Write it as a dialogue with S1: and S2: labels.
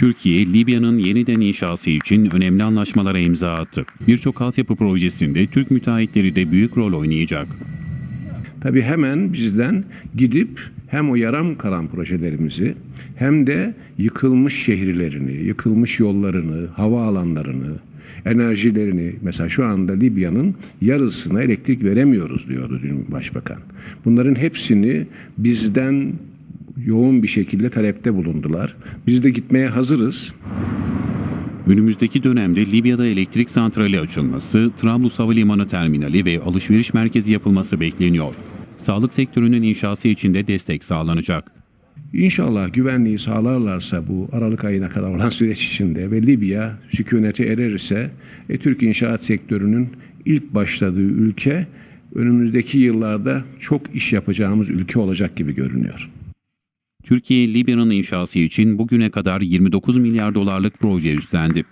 S1: Türkiye, Libya'nın yeniden inşası için önemli anlaşmalara imza attı. Birçok altyapı projesinde Türk müteahhitleri de büyük rol oynayacak.
S2: Tabii hemen bizden gidip hem o yaram kalan projelerimizi hem de yıkılmış şehirlerini, yıkılmış yollarını, hava alanlarını, enerjilerini mesela şu anda Libya'nın yarısına elektrik veremiyoruz diyordu dün başbakan. Bunların hepsini bizden yoğun bir şekilde talepte bulundular. Biz de gitmeye hazırız.
S1: Önümüzdeki dönemde Libya'da elektrik santrali açılması, Trablus Havalimanı Terminali ve alışveriş merkezi yapılması bekleniyor. Sağlık sektörünün inşası için de destek sağlanacak.
S2: İnşallah güvenliği sağlarlarsa bu Aralık ayına kadar olan süreç içinde ve Libya sükunete erirse e, Türk inşaat sektörünün ilk başladığı ülke önümüzdeki yıllarda çok iş yapacağımız ülke olacak gibi görünüyor.
S1: Türkiye, Libya'nın inşası için bugüne kadar 29 milyar dolarlık proje üstlendi.